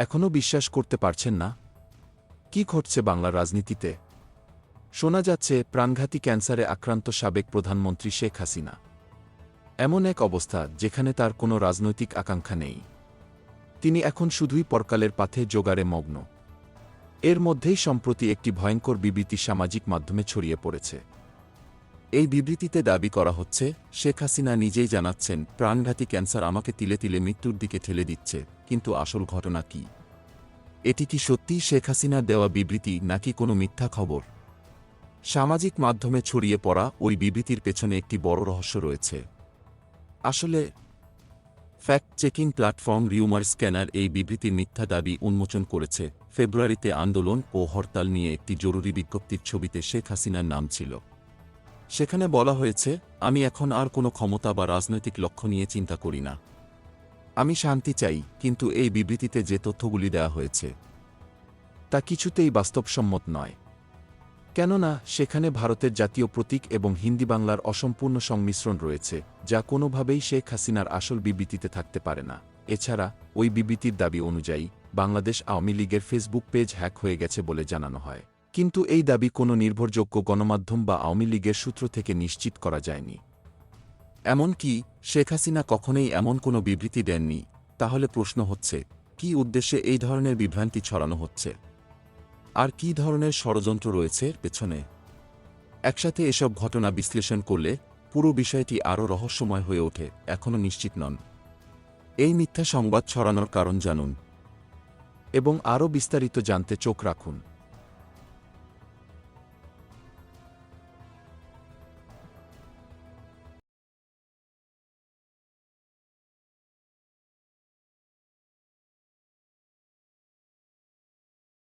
এখনও বিশ্বাস করতে পারছেন না? কি ঘটছে বাংলার রাজনীতিতে? শোনা যাচ্ছে, প্রাণঘাতী ক্যান্সারে আক্রান্ত সাবেক প্রধানমন্ত্রী শেখ হাসিনা। এমন এক অবস্থা, যেখানে তার কোনো রাজনৈতিক আকাঙ্ক্ষা নেই। তিনি এখন শুধুই পরকালের পাথে জোগাড়ে মগ্ন। এর মধ্যেই সম্প্রতি একটি ভয়ঙ্কর বিবৃতি সামাজিক মাধ্যমে ছড়িয়ে পড়েছে। এই বিবৃতিতে দাবি করা হচ্ছে, শেখ হাসিনা নিজেই জানাচ্ছেন, প্রাণঘাতী ক্যান্সার আমাকে তিলে তিলে মৃত্যুর দিকে ঠেলে দিচ্ছে, কিন্তু আসল ঘটনা কি? এটি কি সত্যিই শেখ হাসিনার দেওয়া বিবৃতি নাকি কোনো মিথ্যা খবর? সামাজিক মাধ্যমে ছড়িয়ে পড়া ওই বিবৃতির পেছনে একটি বড় রহস্য রয়েছে। আসলে fact checking platform Rumor Scanner এই বিবৃতির মিথ্যা দাবি উন্মোচন করেছে, ফেব্রুয়ারিতে আন্দোলন ও হরতাল নিয়ে একটি জরুরি বিজ্ঞপ্তির ছবিতে শেখ হাসিনার নাম ছিল। সেখানে বলা হয়েছে, আমি এখন আর কোনো ক্ষমতা বা রাজনৈতিক লক্ষ্য নিয়ে চিন্তা করি না। আমি শান্তি চাই, কিন্তু এই বিবৃতিতে যে তথ্যগুলি দেওয়া হয়েছে, তা কিছুতেই বাস্তবসম্মত নয়। কেননা, সেখানে ভারতের জাতীয় প্রতীক এবং হিন্দি বাংলার অসম্পূর্ণ সংমিশ্রণ রয়েছে, যা কোনোভাবেই শেখ হাসিনার আসল বিবৃতিতে থাকতে পারে না। এছাড়া, ওই বিবৃতির দাবি অনুযায়ী, বাংলাদেশ আওয়ামী লীগের ফেসবুক পেজ হ্যাক হয়ে গেছে বলে জানানো হয়। কিন্তু এই দাবি কোনো নির্ভরযোগ্য গণমাধ্যম বা আওয়ামী লীগের সূত্র থেকে নিশ্চিত করা যায়নি। এমনকি শেখ হাসিনা কখনোই এমন কোনো বিবৃতি দেননি, তাহলে প্রশ্ন হচ্ছে, কি উদ্দেশ্যে এই ধরনের বিভ্রান্তি ছড়ানো হচ্ছে? আর কি ধরনের ষড়যন্ত্র রয়েছে পেছনে? একসাথে এসব ঘটনা বিশ্লেষণ করলে পুরো বিষয়টি আরও রহস্যময় হয়ে ওঠে, এখনও নিশ্চিত নন। এই মিথ্যা সংবাদ ছড়ানোর কারণ জানুন এবং আরও বিস্তারিত জানতে চোখ রাখুন।